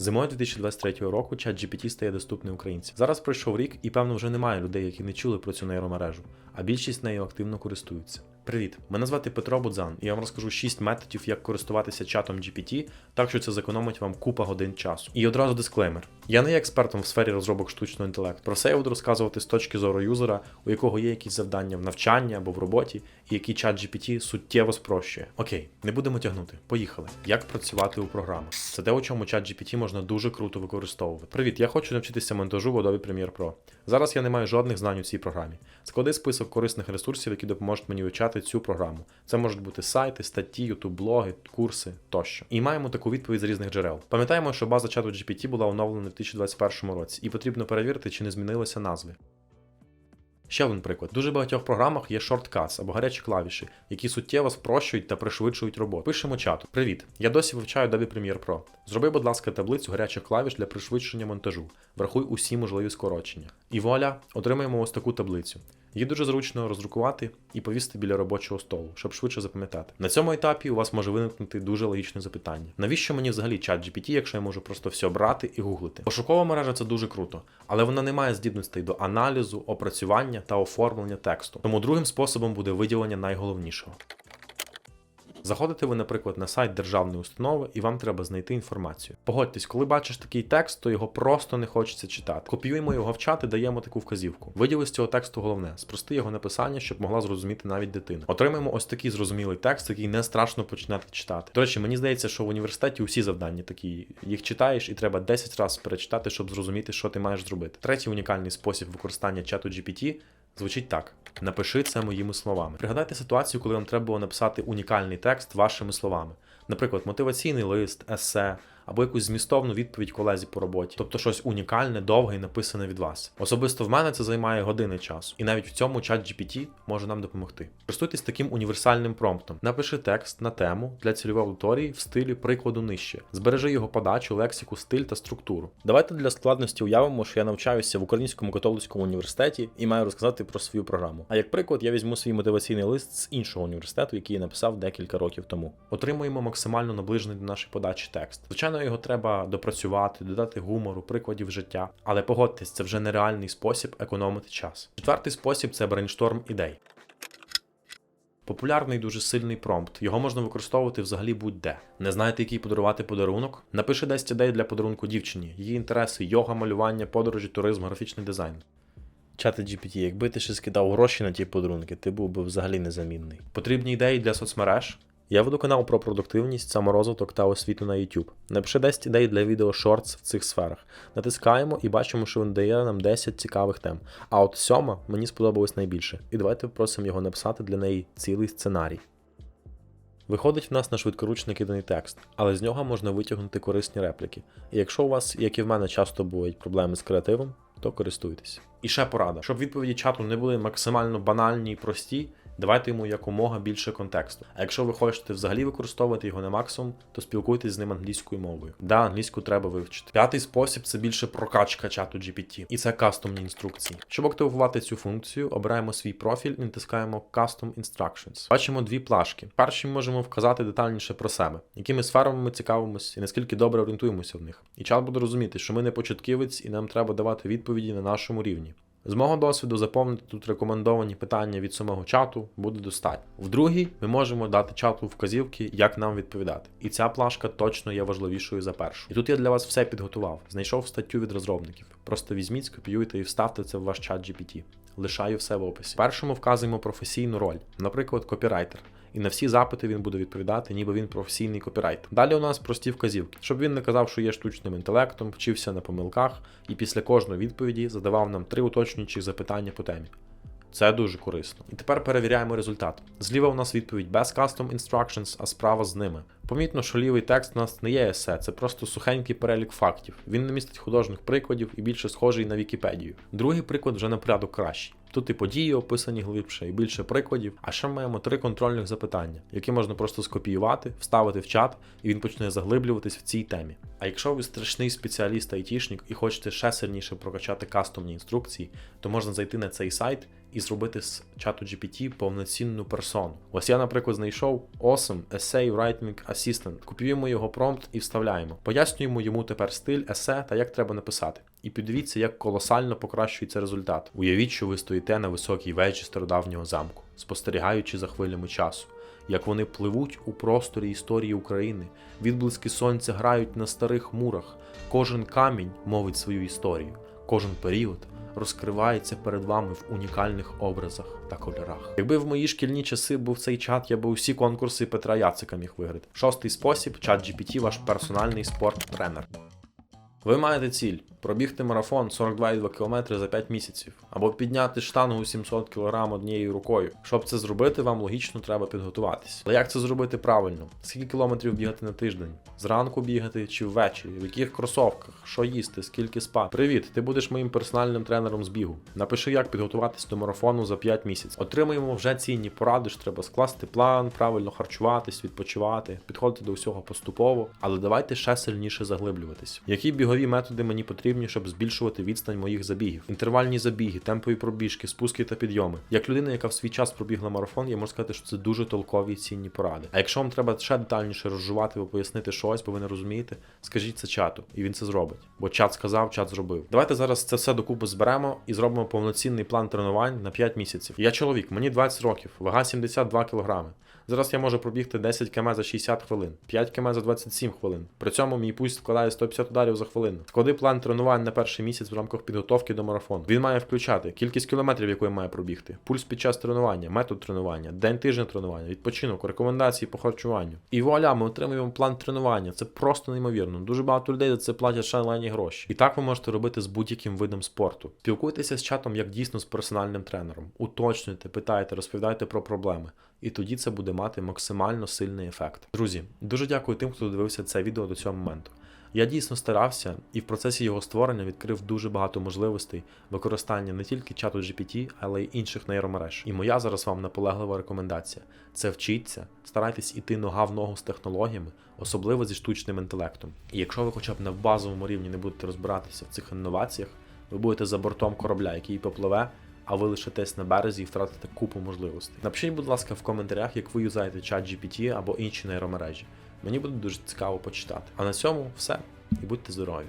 Зимою 2023 року ChatGPT стає доступний українцям. Зараз пройшов рік, і певно вже немає людей, які не чули про цю нейромережу, а більшість нею активно користуються. Привіт! Мене звати Петро Будзан, і я вам розкажу 6 методів, як користуватися чатом GPT, так що це зекономить вам купа годин часу. І одразу дисклеймер: я не є експертом в сфері розробок штучного інтелекту. Про це я буду розказувати з точки зору юзера, у якого є якісь завдання в навчанні або в роботі, і які чат GPT суттєво спрощує. Окей, не будемо тягнути. Поїхали. Як працювати у програмах? Це те, у чому чат GPT можна дуже круто використовувати. Привіт, я хочу навчитися монтажу в Adobe Premiere Pro. Зараз я не маю жодних знань у цій програмі. Склади список корисних ресурсів, які допоможуть мені вивчати цю програму. Це можуть бути сайти, статті, YouTube блоги, курси тощо. І маємо таку відповідь з різних джерел. Пам'ятаємо, що база чату GPT була оновлена в 2021 році, і потрібно перевірити, чи не змінилися назви. Ще один приклад. Дуже багатьох програмах є шорткац або гарячі клавіші, які суттєво спрощують та пришвидшують роботу. Пишемо чату. Привіт! Я досі вивчаю Adobe Premiere Pro. Зроби, будь ласка, таблицю гарячих клавіш для пришвидшення монтажу. Врахуй усі можливі скорочення. І вуаля, отримаємо ось таку таблицю. Її дуже зручно роздрукувати і повісити біля робочого столу, щоб швидше запам'ятати. На цьому етапі у вас може виникнути дуже логічне запитання: навіщо мені взагалі чат GPT, якщо я можу просто все брати і гуглити? Пошукова мережа це дуже круто, але вона не має здібностей до аналізу, опрацювання та оформлення тексту. Тому другим способом буде виділення найголовнішого. Заходите ви, наприклад, на сайт державної установи, і вам треба знайти інформацію. Погодьтесь, коли бачиш такий текст, то його просто не хочеться читати. Копіюємо його в чат і даємо таку вказівку. Виділи з цього тексту головне, спрости його написання, щоб могла зрозуміти навіть дитина. Отримаємо ось такий зрозумілий текст, який не страшно починати читати. До речі, мені здається, що в університеті усі завдання такі. Їх читаєш і треба 10 разів перечитати, щоб зрозуміти, що ти маєш зробити. Третій унікальний спосіб використання чату GPT звучить так: напиши це моїми словами. Пригадайте ситуацію, коли вам треба було написати унікальний текст вашими словами. Наприклад, мотиваційний лист, есе або якусь змістовну відповідь колезі по роботі, тобто щось унікальне, довге і написане від вас. Особисто в мене це займає години часу, і навіть в цьому чат GPT може нам допомогти. Користуйтесь таким універсальним промптом. Напиши текст на тему для цільової аудиторії в стилі прикладу нижче. Збережи його подачу, лексику, стиль та структуру. Давайте для складності уявимо, що я навчаюся в Українському католицькому університеті і маю розказати про свою програму. А як приклад, я візьму свій мотиваційний лист з іншого університету, який я написав декілька років тому. Отримуємо максимально наближений до нашої подачі текст. Звичайно, його треба допрацювати, додати гумору, прикладів життя. Але погодьтесь, це вже нереальний спосіб економити час. Четвертий спосіб це брейншторм ідей. Популярний дуже сильний промпт. Його можна використовувати взагалі будь-де. Не знаєте, який подарувати подарунок? Напиши 10 ідей для подарунку дівчині. Її інтереси, йога, малювання, подорожі, туризм, графічний дизайн. Чати GPT, якби ти ще скидав гроші на ті подарунки, ти був би взагалі незамінний. Потрібні ідеї для соцмереж. Я веду канал про продуктивність, саморозвиток та освіту на YouTube. Напиши 10 ідей для відео шортс в цих сферах. Натискаємо і бачимо, що він дає нам 10 цікавих тем. А от сьома мені сподобалась найбільше. І давайте просимо його написати для неї цілий сценарій. Виходить в нас на швидкоруч накиданий текст, але з нього можна витягнути корисні репліки. І якщо у вас, як і в мене, часто бувають проблеми з креативом, то користуйтесь. І ще порада, щоб відповіді чату не були максимально банальні і прості. Давайте йому якомога більше контексту. А якщо ви хочете взагалі використовувати його на максимум, то спілкуйтесь з ним англійською мовою. Да, англійську треба вивчити. П'ятий спосіб це більше прокачка чату GPT, і це кастомні інструкції. Щоб активувати цю функцію, обираємо свій профіль і натискаємо Custom Instructions. Бачимо дві плашки. Перші можемо вказати детальніше про себе, якими сферами ми цікавимося і наскільки добре орієнтуємося в них. І чат буде розуміти, що ми не початківець і нам треба давати відповіді на нашому рівні. З мого досвіду заповнити тут рекомендовані питання від самого чату буде достатньо. В другій ми можемо дати чату вказівки, як нам відповідати. І ця плашка точно є важливішою за першу. І тут я для вас все підготував. Знайшов статтю від розробників. Просто візьміть, скопіюйте і вставте це в ваш чат GPT. Лишаю все в описі. Першому вказуємо професійну роль, наприклад, копірайтер. І на всі запити він буде відповідати, ніби він професійний копірайтер. Далі у нас прості вказівки, щоб він не казав, що є штучним інтелектом, вчився на помилках, і після кожної відповіді задавав нам три уточнюючі запитання по темі. Це дуже корисно. І тепер перевіряємо результат. Зліва у нас відповідь без custom instructions, а справа з ними. Помітно, що лівий текст у нас не є есе, це просто сухенький перелік фактів. Він не містить художніх прикладів і більше схожий на Вікіпедію. Другий приклад вже на порядок кращий. Тут і події описані глибше, і більше прикладів. А ще маємо три контрольних запитання, які можна просто скопіювати, вставити в чат, і він почне заглиблюватись в цій темі. А якщо ви страшний спеціаліст айтішник і хочете ще сильніше прокачати кастомні інструкції, то можна зайти на цей сайт і зробити з чату GPT повноцінну персону. Ось я, наприклад, знайшов Awesome Essay Writing Assistant. Копіюємо його промпт і вставляємо. Пояснюємо йому тепер стиль есе та як треба написати. І піддивіться, як колосально покращується результат. Уявіть, що ви стоїте на високій вежі стародавнього замку, спостерігаючи за хвилями часу, як вони пливуть у просторі історії України, відблиски сонця грають на старих мурах, кожен камінь мовить свою історію, кожен період розкривається перед вами в унікальних образах та кольорах. Якби в мої шкільні часи був цей чат, я би усі конкурси Петра Яцика міг виграти. Шостий спосіб чат GPT ваш персональний спорт-тренер. Ви маєте ціль пробігти марафон 42,2 км за 5 місяців, або підняти штангу 700 кг однією рукою. Щоб це зробити, вам логічно треба підготуватись. Але як це зробити правильно? Скільки кілометрів бігати на тиждень? Зранку бігати чи ввечері? В яких кросовках? Що їсти? Скільки спати? Привіт! Ти будеш моїм персональним тренером з бігу. Напиши, як підготуватись до марафону за 5 місяців. Отримуємо вже цінні поради, що треба скласти план, правильно харчуватись, відпочивати, підходити до всього поступово. Але давайте ще сильніше заглиблюватись. Які бігові методи мені потрібні, щоб збільшувати відстань моїх забігів? Інтервальні забіги, темпові пробіжки, спуски та підйоми. Як людина, яка в свій час пробігла марафон, я можу сказати, що це дуже толкові і цінні поради. А якщо вам треба ще детальніше розжувати або пояснити щось, бо ви не розумієте, скажіть це чату, і він це зробить. Бо чат сказав, чат зробив. Давайте зараз це все докупи зберемо і зробимо повноцінний план тренувань на 5 місяців. Я чоловік, мені 20 років, вага 72 кг. Зараз я можу пробігти 10 км за 60 хвилин, 5 км за 27 хвилин. При цьому мій пульс складає 150 ударів за хвилину. Склади план тренувань на перший місяць в рамках підготовки до марафону. Він має включати кількість кілометрів, яку я маю пробігти, пульс під час тренування, метод тренування, день тижня тренування, відпочинок, рекомендації по харчуванню. І вуаля, ми отримуємо план тренування. Це просто неймовірно. Дуже багато людей за це платять шалені гроші. І так ви можете робити з будь-яким видом спорту. Спілкуйтеся з чатом як дійсно з персональним тренером. Уточнюйте, питайте, розповідайте про проблеми. І тоді це буде мати максимально сильний ефект. Друзі, дуже дякую тим, хто дивився це відео до цього моменту. Я дійсно старався і в процесі його створення відкрив дуже багато можливостей використання не тільки чату GPT, але й інших нейромереж. І моя зараз вам наполеглива рекомендація: це вчіться, старайтесь іти нога в ногу з технологіями, особливо зі штучним інтелектом. І якщо ви хоча б на базовому рівні не будете розбиратися в цих інноваціях, ви будете за бортом корабля, який попливе а ви лишитесь на березі і втратите купу можливостей. Напишіть, будь ласка, в коментарях, як ви юзаєте чат GPT або інші нейромережі. Мені буде дуже цікаво почитати. А на цьому все і будьте здорові!